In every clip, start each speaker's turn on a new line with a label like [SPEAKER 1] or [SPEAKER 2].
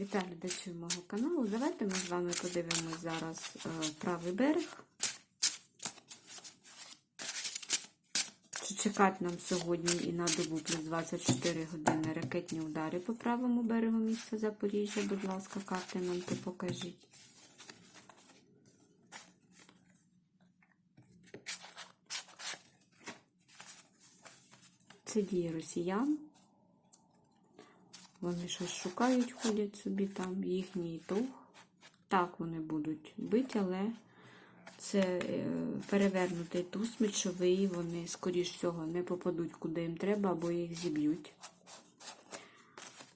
[SPEAKER 1] Вітаю глядачів мого каналу. Давайте ми з вами подивимось зараз е, правий берег. Чи чекати нам сьогодні і на добу плюс 24 години ракетні удари по правому берегу міста Запоріжжя? Будь ласка, карти нам то покажіть. Це дії росіян. Вони щось шукають, ходять собі там, їхній ітог. Так вони будуть бити, але це е, перевернутий туз мечовий, вони, скоріш всього, не попадуть куди їм треба, або їх зіб'ють.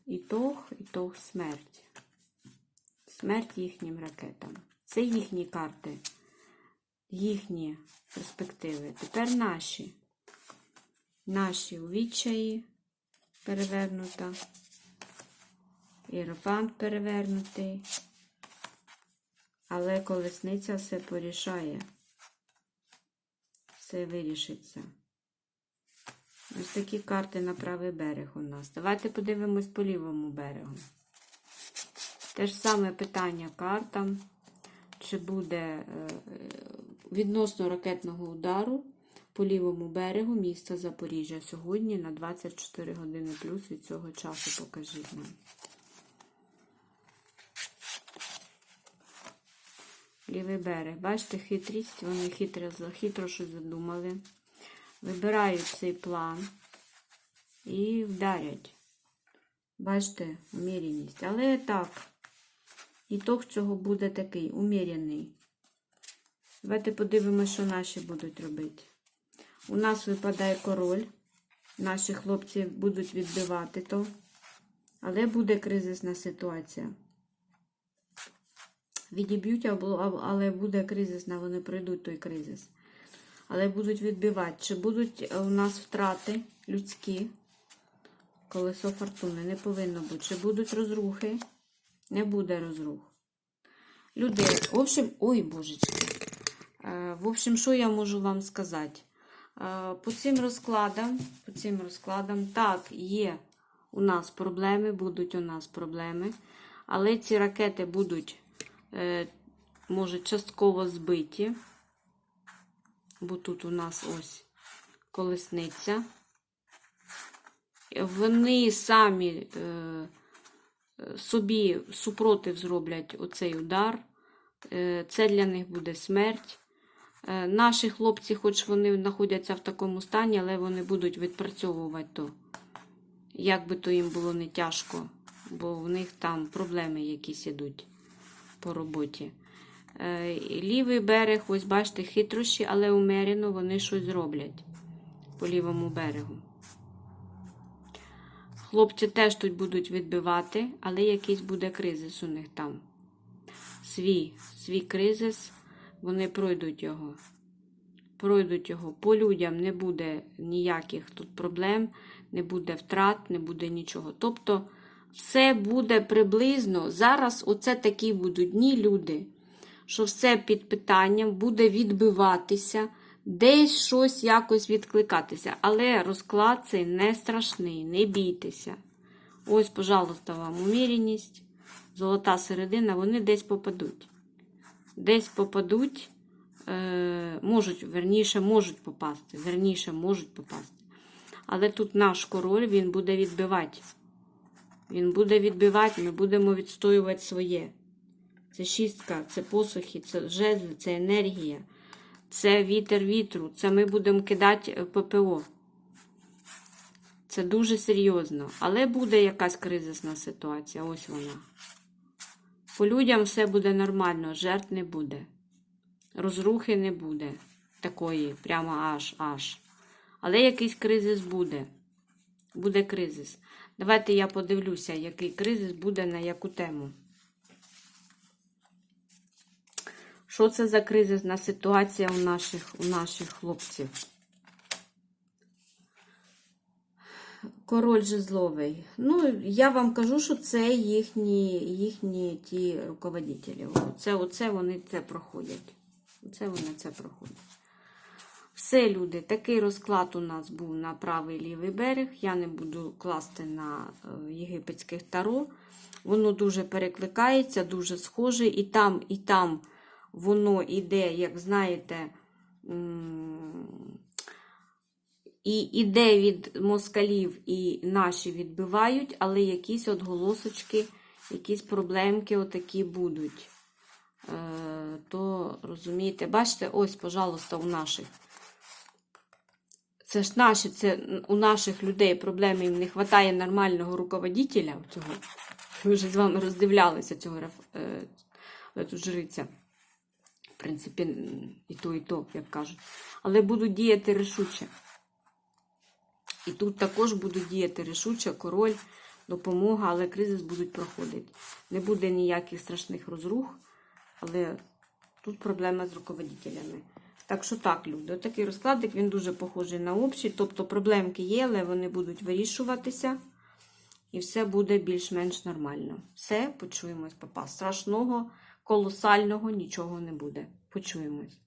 [SPEAKER 1] Ітог, ітог смерть. Смерть їхнім ракетам. Це їхні карти, їхні перспективи. Тепер наші. Наші у відчаї перевернута. Іерофант перевернутий. Але колесниця все порішає. Все вирішиться. Ось такі карти на правий берег у нас. Давайте подивимось по лівому берегу. Те ж саме питання картам. Чи буде е, відносно ракетного удару по лівому берегу міста Запоріжжя сьогодні на 24 години плюс від цього часу покажіть нам. Лівий берег. Бачите, хитрість, вони хитро, хитро щось задумали. Вибирають цей план і вдарять. Бачите, уміряність. Але так, ітог цього буде такий уміряний. Давайте подивимося, що наші будуть робити. У нас випадає король. Наші хлопці будуть відбивати то. Але буде кризисна ситуація. Відіб'ють, але буде кризисна, вони пройдуть той кризис. Але будуть відбивати. Чи будуть у нас втрати людські? Колесо фортуни не повинно бути. Чи будуть розрухи? Не буде розрух. Люди, в общем, ой, божечки. В общем, що я можу вам сказати? По цим розкладам, по цим розкладам, так, є у нас проблеми, будуть у нас проблеми, але ці ракети будуть, е, може, частково збиті, бо тут у нас ось колесниця. Вони самі е, собі супротив зроблять оцей удар. Е, це для них буде смерть. Наші хлопці, хоч вони знаходяться в такому стані, але вони будуть відпрацьовувати то. Як би то їм було не тяжко, бо в них там проблеми якісь ідуть по роботі. Лівий берег, ось бачите, хитрощі, але умерено вони щось зроблять по лівому берегу. Хлопці теж тут будуть відбивати, але якийсь буде кризис у них там. Свій, свій кризис. Вони пройдуть його. Пройдуть його. По людям не буде ніяких тут проблем, не буде втрат, не буде нічого. Тобто, все буде приблизно. Зараз оце такі будуть дні, люди, що все під питанням буде відбиватися, десь щось якось відкликатися. Але розклад цей не страшний, не бійтеся. Ось, пожалуйста, вам умірність, золота середина, вони десь попадуть десь попадуть, е, можуть, верніше, можуть попасти. Верніше можуть попасти. Але тут наш король, він буде відбивати. Він буде відбивати, ми будемо відстоювати своє. Це шістка, це посухи, це жезли, це енергія, це вітер вітру, це ми будемо кидати ППО. Це дуже серйозно. Але буде якась кризисна ситуація. Ось вона. По людям все буде нормально, жертв не буде. Розрухи не буде. Такої, прямо аж аж. Але якийсь кризис буде. Буде кризис. Давайте я подивлюся, який кризис буде на яку тему. Що це за кризисна ситуація у наших, у наших хлопців? Король жезловий. Ну, я вам кажу, що це їхні їхні ті руководителі. Оце, оце вони це проходять. Оце вони це проходять. Все, люди, такий розклад у нас був на правий лівий берег. Я не буду класти на е, єгипетських таро. Воно дуже перекликається, дуже схоже. І там, і там воно іде, як знаєте, і іде від москалів, і наші відбивають, але якісь от голосочки, якісь проблемки отакі будуть. Е, то розумієте, бачите, ось, пожалуйста, у наших. Це ж наші, це у наших людей проблеми, їм не вистачає нормального руководителя. Цього. Ми вже з вами роздивлялися цього е, цю жриця. В принципі, і то, і то, як кажуть. Але будуть діяти рішуче. І тут також будуть діяти рішуче, король, допомога, але кризис будуть проходити. Не буде ніяких страшних розрух, але тут проблема з руководителями. Так що так, люди, отакий розкладик, він дуже похожий на общий. Тобто проблемки є, але вони будуть вирішуватися. І все буде більш-менш нормально. Все, почуємось, папа. Страшного, колосального нічого не буде. Почуємось.